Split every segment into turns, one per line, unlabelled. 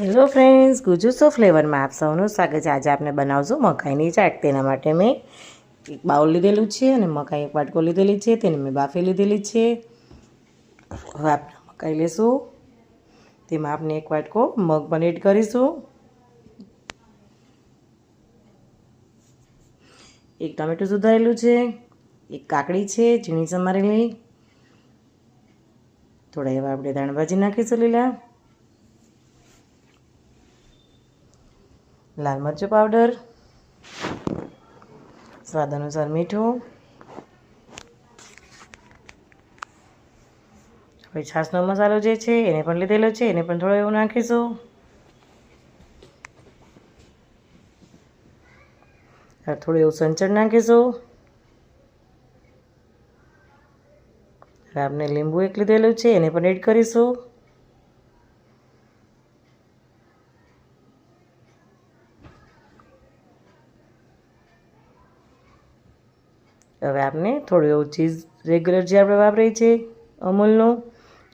Hello friends ગુજુસો ફ્લેવરમાં આપ સૌનું સ્વાગત છે. આજે આપણે બનાવશું મકાઈની ચાટ. તેના માટે મેં એક બાઉલ લીધેલું છે અને મકાઈ એક વાટકો લીધેલી છે. તેને મેં બાફી લીધેલી છે. હવે આપણે મકાઈ લેશું. તેમાં આપણે એક વાટકો મગ પણ એડ કરીશું. એક ટામેટું સુધારેલું છે. એક કાકડી છે, ઝીણી સમારેલી. થોડા એવા આપણે દાણભાજી નાખીશું લીલા. લાલ મરચું પાવડર સ્વાદ અનુસાર મીઠું, હવે છાશનો મસાલો જે છે એને પણ લીધેલો છે, એને પણ થોડો એવું નાખીશું. થોડું એવું સંચળ નાખીશું. આપણે લીંબુ એક લીધેલું છે, એને પણ એડ કરીશું. હવે આપણે થોડું એવું ચીઝ રેગ્યુલર જે આપણે વાપરીએ છીએ, અમૂલનું,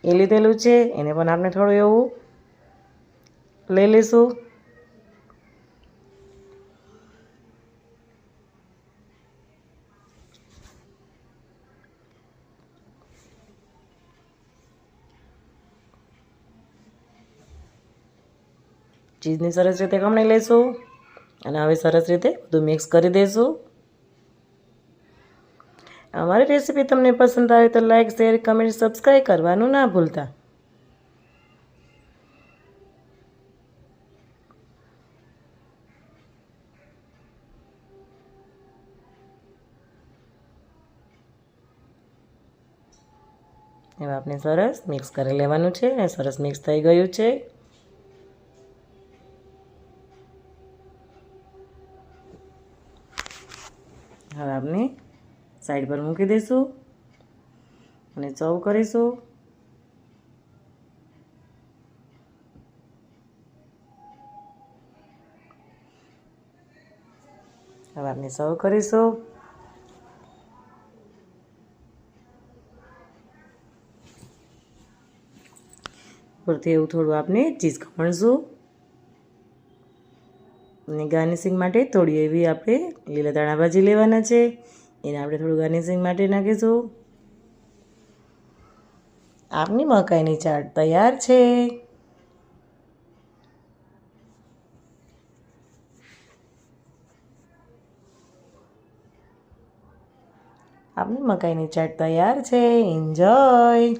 એ લીધેલું છે. એને પણ આપણે થોડું એવું લઈ લઈશું. ચીઝની સરસ રીતે કમણી લઈશું. અને હવે સરસ રીતે બધું મિક્સ કરી દઈશું. અમારી રેસીપી તમને પસંદ આવે તો લાઈક, શેર, કમેન્ટ સબસ્ક્રાઈબ કરવાનું ના ભૂલતા. હવે આપણે સરસ મિક્સ કરી લેવાનું છે અને સરસ મિક્સ થઈ ગયું છે. હવે આપણે સાઈડ પર મૂકી દઈશું અને સર્વ કરીશું. હવે સર્વ કરીશું. ઉપરથી એવું થોડું આપણે ચીઝ ખમણશું. અને ગાર્નિશિંગ માટે થોડી એવી આપણે લીલા દાણાભાજી લેવાના છે. એને આપણે થોડું ગાર્નિશિંગ માટે નાખીશું. આપની મકાઈની ચાટ તૈયાર છે. આપની મકાઈની ચાટ તૈયાર છે. એન્જોય